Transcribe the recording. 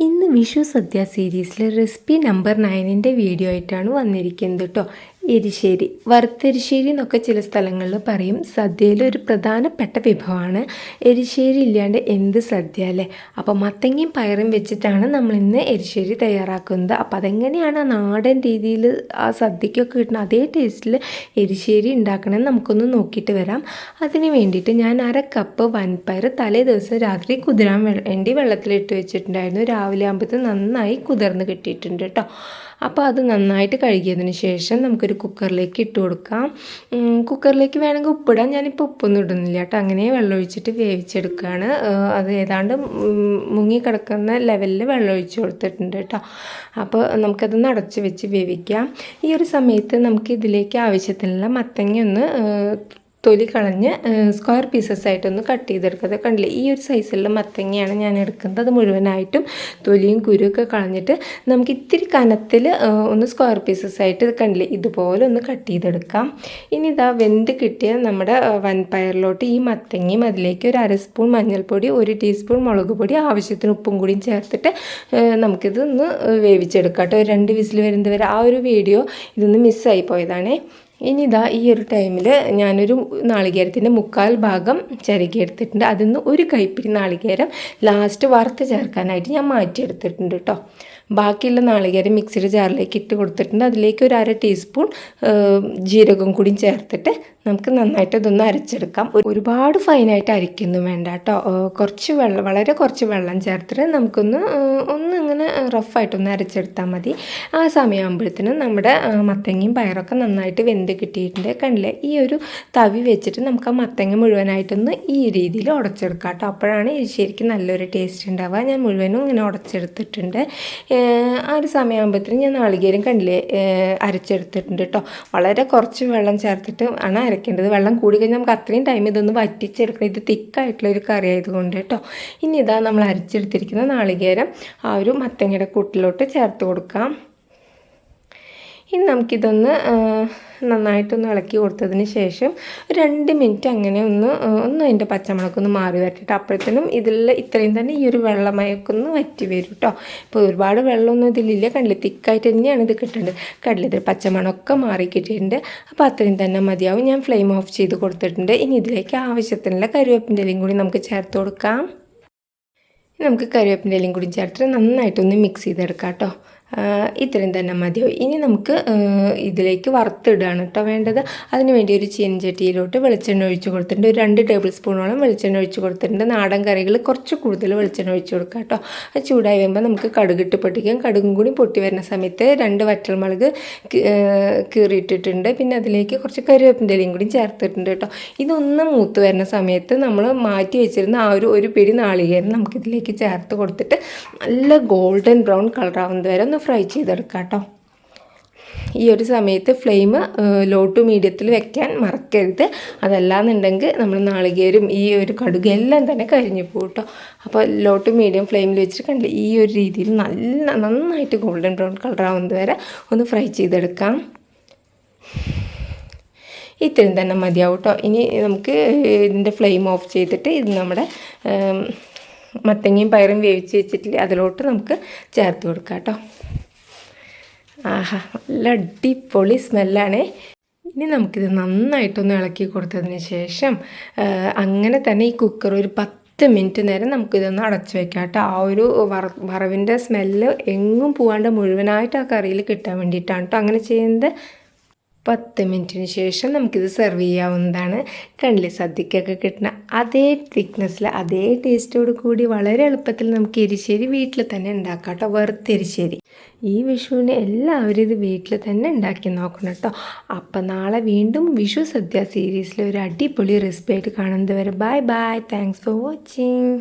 ഇന്ന് വിഷു സദ്യ സീരീസിലെ recipe number നയനിന്റെ video ആയിട്ടാണ് വന്നിരിക്കുന്നത് കേട്ടോ. എരിശ്ശേരി. വറുത്തരിശ്ശേരി എന്നൊക്കെ ചില സ്ഥലങ്ങളിൽ പറയും. സദ്യയിലെ ഒരു പ്രധാനപ്പെട്ട വിഭവമാണ് എരിശ്ശേരി ഇല്ലാണ്ട് എന്ത് സദ്യ അല്ലേ? അപ്പോൾ മത്തങ്ങയും പയറും വെച്ചിട്ടാണ് നമ്മൾ ഇന്ന് എരിശ്ശേരി തയ്യാറാക്കുന്നത്. അപ്പോൾ അതെങ്ങനെയാണ് ആ നാടൻ രീതിയിൽ ആ സദ്യക്കൊക്കെ കിട്ടുന്ന അതേ ടേസ്റ്റിൽ എരിശ്ശേരി ഉണ്ടാക്കണമെന്ന് നമുക്കൊന്ന് നോക്കിയിട്ട് വരാം. അതിന് വേണ്ടിയിട്ട് ഞാൻ അര കപ്പ് വൻപയർ തലേ ദിവസം രാത്രി കുതിരാൻ വേണ്ടി വെള്ളത്തിലിട്ട് വെച്ചിട്ടുണ്ടായിരുന്നു. രാവിലെ ആകുമ്പോഴത്തേക്ക് നന്നായി കുതിർന്ന് കിട്ടിയിട്ടുണ്ട് കേട്ടോ. അപ്പോൾ അത് നന്നായിട്ട് കഴുകിയതിന് ശേഷം നമുക്കൊരു കുക്കറിലേക്ക് ഇട്ട് കൊടുക്കാം. കുക്കറിലേക്ക് വേണമെങ്കിൽ ഉപ്പിടാം. ഞാനിപ്പോൾ ഉപ്പൊന്നും ഇടുന്നില്ല കേട്ടോ. അങ്ങനെ വെള്ളമൊഴിച്ചിട്ട് വേവിച്ചെടുക്കുകയാണ് അത് ഏതാണ്ട് മുങ്ങി കിടക്കുന്ന ലെവലിൽ വെള്ളം ഒഴിച്ച് കൊടുത്തിട്ടുണ്ട് കേട്ടോ. അപ്പോൾ നമുക്കത് നടച്ച് വെച്ച് വേവിക്കാം. ഈ ഒരു സമയത്ത് നമുക്ക് ഇതിലേക്ക് ആവശ്യത്തിനുള്ള മത്തങ്ങ ഒന്ന് തൊലി കളഞ്ഞ് സ്ക്വയർ പീസസ് ആയിട്ടൊന്ന് കട്ട് ചെയ്തെടുക്കുന്നത്. കണ്ടില്ലേ? ഈ ഒരു സൈസിലുള്ള മത്തങ്ങയാണ് ഞാൻ എടുക്കുന്നത്. അത് മുഴുവനായിട്ടും തൊലിയും കുരുവൊക്കെ കളഞ്ഞിട്ട് നമുക്ക് ഇത്തിരി കനത്തിൽ ഒന്ന് സ്ക്വയർ പീസസ് ആയിട്ട് കണ്ടില്ലേ? ഇതുപോലെ ഒന്ന് കട്ട് ചെയ്തെടുക്കാം. ഇനി ഇതാ വെന്ത് കിട്ടിയ നമ്മുടെ വൻപയറിലോട്ട് ഈ മത്തങ്ങയും അതിലേക്ക് ഒരു അര സ്പൂൺ മഞ്ഞൾപ്പൊടി ഒരു ടീസ്പൂൺ മുളക് പൊടി ആവശ്യത്തിന് ഉപ്പും കൂടിയും ചേർത്തിട്ട് നമുക്കിത് ഒന്ന് വേവിച്ചെടുക്കാം കേട്ടോ. രണ്ട് വിസിൽ വരുന്നവരെ ആ ഒരു വീഡിയോ ഇതൊന്ന് മിസ്സായി പോയതാണേ. ഇനി ഇതാ ഈ ഒരു ടൈമിൽ ഞാനൊരു നാളികേരത്തിന്റെ മുക്കാൽ ഭാഗം ചിരകി എടുത്തിട്ടുണ്ട് അതിൽ നിന്ന് ഒരു കൈപ്പിരി നാളികേരം ലാസ്റ്റ് വറുത്ത് ചേർക്കാനായിട്ട് ഞാൻ മാറ്റിയെടുത്തിട്ടുണ്ട് കേട്ടോ ബാക്കിയുള്ള നാളികേരം മിക്സിയുടെ ജാറിലേക്ക് ഇട്ട് കൊടുത്തിട്ടുണ്ട്. അതിലേക്ക് ഒരു അര ടീസ്പൂൺ ജീരകം കൂടി ചേർത്തിട്ട് നമുക്ക് നന്നായിട്ട് ഇതൊന്ന് അരച്ചെടുക്കാം. ഒരുപാട് ഫൈനായിട്ട് അരിക്കൊന്നും വേണ്ട കേട്ടോ. കുറച്ച് വെള്ളം വളരെ കുറച്ച് വെള്ളം ചേർത്തിട്ട് നമുക്കൊന്ന് ഒന്ന് ഇങ്ങനെ റഫായിട്ടൊന്ന് അരച്ചെടുത്താൽ മതി. ആ സമയമാകുമ്പോഴത്തേനും നമ്മുടെ മത്തങ്ങയും പയറൊക്കെ നന്നായിട്ട് വെന്ത് കിട്ടിയിട്ടുണ്ട് കണ്ടില്ലേ? ഈ ഒരു തവി വെച്ചിട്ട് നമുക്ക് ആ മത്തങ്ങ മുഴുവനായിട്ടൊന്ന് ഈ രീതിയിൽ ഉടച്ചെടുക്കാം കേട്ടോ. അപ്പോഴാണ് ശരിക്കും നല്ലൊരു ടേസ്റ്റ് ഉണ്ടാവുക. ഞാൻ മുഴുവനും ഇങ്ങനെ ഉടച്ചെടുത്തിട്ടുണ്ട്. ആ ഒരു സമയമാകുമ്പോഴത്തേനും ഞാൻ നാളികേരം കണ്ടില്ലേ അരച്ചെടുത്തിട്ടുണ്ട് കേട്ടോ. വളരെ കുറച്ച് വെള്ളം ചേർത്തിട്ട് ആണ് അരയ്ക്കേണ്ടത് വെള്ളം കൂടി കഴിഞ്ഞാൽ നമുക്ക് അത്രയും ടൈം ഇതൊന്ന് വറ്റിച്ചെടുക്കണം. ഇത് തിക്കായിട്ടുള്ള ഒരു കറി ആയതുകൊണ്ട് കേട്ടോ. ഇനി ഇതാ നമ്മൾ അരച്ചെടുത്തിരിക്കുന്ന നാളികേരം ആ ഒരു മത്തങ്ങയുടെ കൂട്ടിലോട്ട് ചേർത്ത് കൊടുക്കാം. ഇനി നമുക്കിതൊന്ന് നന്നായിട്ടൊന്ന് ഇളക്കി കൊടുത്തതിന് ശേഷം രണ്ട് മിനിറ്റ് അങ്ങനെ ഒന്ന് ഒന്ന് അതിന്റെ പച്ചമുളകൊന്ന് മാറി വരട്ടിട്ട് അപ്പോഴത്തേനും ഇതിൽ ഇത്രയും തന്നെ ഈ ഒരു വെള്ളമയൊക്കൊന്ന് വറ്റി വരും കേട്ടോ. ഇപ്പോൾ ഒരുപാട് വെള്ളമൊന്നും ഇതിലില്ല. കണ്ടില്ല? തിക്കായിട്ട് തന്നെയാണ് ഇത് കിട്ടേണ്ടത്. കടലിത് പച്ചമണമൊക്കെ മാറി കിട്ടിയിട്ടുണ്ട്. അപ്പോൾ അത്രയും തന്നെ മതിയാവും. ഞാൻ ഫ്ലെയിം ഓഫ് ചെയ്ത് കൊടുത്തിട്ടുണ്ട്. ഇനി ഇതിലേക്ക് ആവശ്യത്തിനുള്ള കരുവേപ്പിന്റെ ഇലയും കൂടി നമുക്ക് ചേർത്ത് കൊടുക്കാം. നമുക്ക് കരുവേപ്പിന്റെ ഇലയും കൂടി ചേർത്തിട്ട് നന്നായിട്ടൊന്ന് മിക്സ് ചെയ്തെടുക്കാം കേട്ടോ. ഇത്രയും തന്നെ മതിയാവും ഇനി നമുക്ക് ഇതിലേക്ക് വറുത്തിടുകയാണ് കേട്ടോ വേണ്ടത്. അതിന് വേണ്ടി ഒരു ചീനച്ചട്ടിയിലോട്ട് വെളിച്ചെണ്ണ ഒഴിച്ച് കൊടുത്തിട്ടുണ്ട്. ഒരു രണ്ട് ടേബിൾ സ്പൂണോളം വെളിച്ചെണ്ണ ഒഴിച്ച് കൊടുത്തിട്ടുണ്ട്. നാടൻ കറികൾ കുറച്ച് കൂടുതൽ വെളിച്ചെണ്ണ ഒഴിച്ച് കൊടുക്കുക കേട്ടോ. അത് ചൂടായി വരുമ്പോൾ നമുക്ക് കടുകിട്ട് പൊട്ടിക്കാം. കടുകും കൂടി പൊട്ടി വരുന്ന സമയത്ത് രണ്ട് വറ്റൽമുളക് കീറിയിട്ടിട്ടുണ്ട്. പിന്നെ അതിലേക്ക് കുറച്ച് കരുവേപ്പിന്റെ ഇലയും കൂടി ചേർത്തിട്ടുണ്ട് കേട്ടോ. ഇതൊന്ന് മൂത്ത് വരുന്ന സമയത്ത് നമ്മൾ മാറ്റി വെച്ചിരുന്ന ആ ഒരു ഒരു പിടി നാളികേരം നമുക്കിതിലേക്ക് ചേർത്ത് കൊടുത്തിട്ട് നല്ല ഗോൾഡൻ ബ്രൗൺ കളറാവുന്നത് വരെ ഒന്ന് ഫ്രൈ ചെയ്തെടുക്കാം കേട്ടോ. ഈ ഒരു സമയത്ത് ഫ്ലെയിം ലോ ടു മീഡിയത്തിൽ വെക്കാൻ മറക്കരുത്. അതല്ലാന്നുണ്ടെങ്കിൽ നമ്മൾ നാളികേരും ഈ ഒരു കടുക് എല്ലാം തന്നെ കരിഞ്ഞു പോകും കേട്ടോ. അപ്പോൾ ലോ ടു മീഡിയം ഫ്ലെയിമിൽ വെച്ചിട്ട് കണ്ടില്ല ഈ ഒരു രീതിയിൽ നല്ല നന്നായിട്ട് ഗോൾഡൻ ബ്രൗൺ കളർ ആവുന്നത് വരെ ഒന്ന് ഫ്രൈ ചെയ്തെടുക്കാം. ഇത്രയും തന്നെ മതിയാവും കേട്ടോ. ഇനി നമുക്ക് ഇതിന്റെ ഫ്ലെയിം ഓഫ് ചെയ്തിട്ട് ഇത് നമ്മുടെ മത്തങ്ങയും പയറും വേവിച്ച് വെച്ചിട്ടില്ലേ അതിലോട്ട് നമുക്ക് ചേർത്ത് കൊടുക്കാം കേട്ടോ. ആഹാ നല്ല അടിപൊളി സ്മെല്ലാണേ. ഇനി നമുക്കിത് നന്നായിട്ടൊന്ന് ഇളക്കി കൊടുത്തതിന് ശേഷം അങ്ങനെ തന്നെ ഈ കുക്കർ ഒരു പത്ത് മിനിറ്റ് നേരം നമുക്കിതൊന്ന് അടച്ചു വെക്കാം കേട്ടോ. ആ ഒരു വറ വറവിന്റെ സ്മെല്ല് എങ്ങും പോകാണ്ട് മുഴുവനായിട്ട് ആ കറിയിൽ കിട്ടാൻ വേണ്ടിയിട്ടാണ് കേട്ടോ അങ്ങനെ ചെയ്യുന്നത്. പത്ത് മിനിറ്റിന് ശേഷം നമുക്കിത് സെർവ് ചെയ്യാവുന്നതാണ്. കണ്ടില്ലേ സദ്യക്കൊക്കെ കിട്ടുന്ന അതേ തിക്നെസ്സിൽ അതേ ടേസ്റ്റോട് കൂടി വളരെ എളുപ്പത്തിൽ നമുക്ക് എരിശ്ശേരി വീട്ടിൽ തന്നെ ഉണ്ടാക്കാം കേട്ടോ വെറുതെ എരിശ്ശേരി. ഈ വിഷുവിന് എല്ലാവരും ഇത് വീട്ടിൽ തന്നെ ഉണ്ടാക്കി നോക്കണം കേട്ടോ അപ്പം നാളെ വീണ്ടും വിഷു സദ്യ സീരീസിലെ ഒരു അടിപൊളി റെസിപ്പി ആയിട്ട് കാണുന്നത് വരെ bye bye thanks for watching